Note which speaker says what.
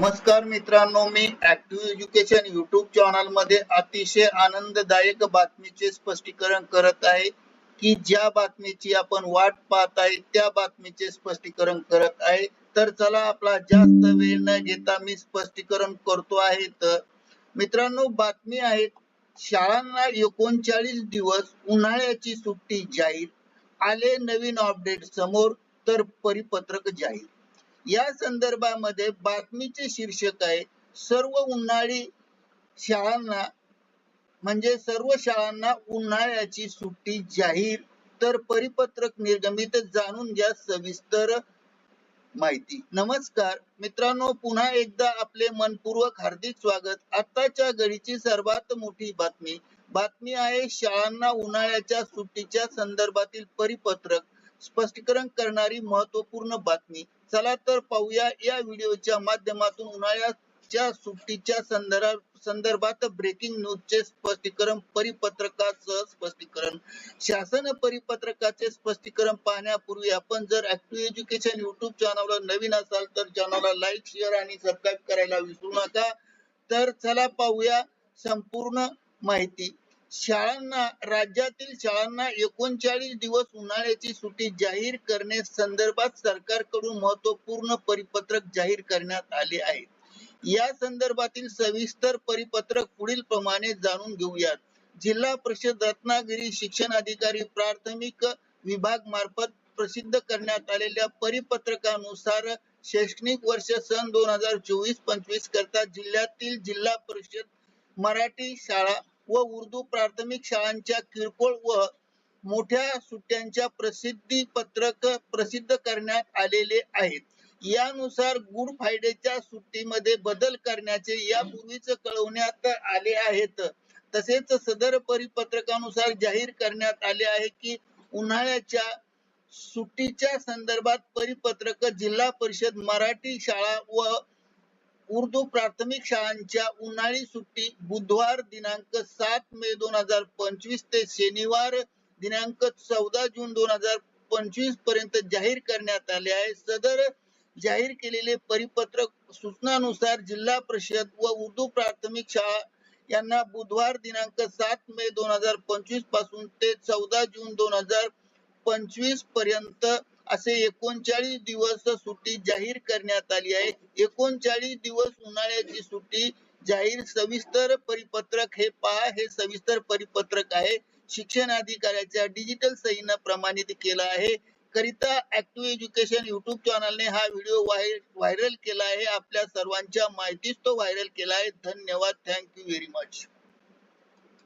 Speaker 1: नमस्कार मित्रांनो मी ऍक्टिव्ह एज्युकेशन युट्यूब चॅनलमध्ये अतिशय आनंददायक बातमीचे स्पष्टीकरण करत आहे की ज्या बातमीची आपण वाट पाहत आहे त्या बातमीचे स्पष्टीकरण करत आहे. तर चला आपला जास्त वेळ न घेता मी स्पष्टीकरण करतो आहे. तर मित्रांनो बातमी आहे शाळांना एकोणचाळीस दिवस उन्हाळ्याची सुट्टी जाहीर आले नवीन अपडेट समोर तर परिपत्रक जाहीर. या संदर्भामध्ये बातमीचे शीर्षक आहे सर्व उन्हाळी शाळांना म्हणजे सर्व शाळांना उन्हाळ्याची सुट्टी जाहीर तर परिपत्रक निर्गमित जाणून घ्या सविस्तर माहिती. नमस्कार मित्रांनो पुन्हा एकदा आपले मनपूर्वक हार्दिक स्वागत. आताच्या घडीची सर्वात मोठी बातमी बातमी आहे शाळांना उन्हाळ्याच्या सुट्टीच्या संदर्भातील परिपत्रक. स्पष्टीकरण करणारी महत्त्वपूर्ण बातमी. चला तर पाहूया या व्हिडिओच्या माध्यमातून उन्हाळ्याच्या सुट्टीच्या संदर्भात संदर्भात ब्रेकिंग न्यूजचे स्पष्टीकरण परिपत्रकासह स्पष्टीकरण. शासन परिपत्रकाचे स्पष्टीकरण पाहण्यापूर्वी आपण जर ऍक्टिव्ह एज्युकेशन युट्यूब चॅनलवर नवीन असाल तर चॅनलला लाईक शेअर आणि सबस्क्राईब करायला विसरू नका. तर चला पाहूया संपूर्ण माहिती. शाळांना राज्यातील शाळांना एकोणचाळीस दिवस उन्हाळ्याची सुट्टी जाहीर करणे संदर्भात सरकारकडून महत्त्वपूर्ण परिपत्रक जाहीर करण्यात आले आहे या संदर्भातील सविस्तर परिपत्रक पुढील प्रमाणे जाणून घेऊयात. जिल्हा परिषद रत्नागिरी शिक्षण अधिकारी प्राथमिक विभाग मार्फत प्रसिद्ध करण्यात आलेल्या परिपत्रकानुसार शैक्षणिक वर्ष सन दोन हजार चोवीस पंचवीस करता जिल्ह्यातील जिल्हा परिषद मराठी शाळा व उर्दू प्राथमिक शाळांच्या किरकोळ व मोठ्या सुट्ट्यांच्या प्रसिद्धी पत्रक प्रसिद्ध करण्यात आलेले आहेत. यानुसार गुड फ्रायडेच्या सुट्टीमध्ये बदल करण्याचे यापूर्वीच कळवण्यात आले आहेत. तसेच सदर परिपत्रकानुसार जाहीर करण्यात आले आहे की उन्हाळ्याच्या सुट्टीच्या संदर्भात परिपत्रक जिल्हा परिषद मराठी शाळा व उर्दू प्राथमिक शाळांच्या उन्हाळी सुट्टी बुधवार दिनांक सात मे दोन हजार पंचवीस ते शनिवार दिनांक चौदा जून दोन हजार पंचवीसपर्यंत जाहीर करण्यात आले आहे. सदर जाहीर केलेले परिपत्रक सूचनानुसार जिल्हा परिषद व उर्दू प्राथमिक शाळा यांना बुधवार दिनांक सात मे दोन हजार पंचवीसपासून ते चौदा जून दोन हजार पंचवीसपर्यंत असे एकोणचाळीस दिवस सुट्टी जाहीर करण्यात आली आहे. एकोणचाळीस दिवस उन्हाळ्याची सुट्टी जाहीर सविस्तर परिपत्रक हे पहा. हे सविस्तर परिपत्रक आहे. शिक्षण अधिकाऱ्याच्या डिजिटल सहीनं प्रमाणित केला आहे. करिता ऍक्टिव्ह एज्युकेशन युट्यूब चॅनलने हा व्हिडिओ व्हायरल केला आहे. आपल्या सर्वांच्या माहितीच तो व्हायरल केला आहे. धन्यवाद. Thank you very much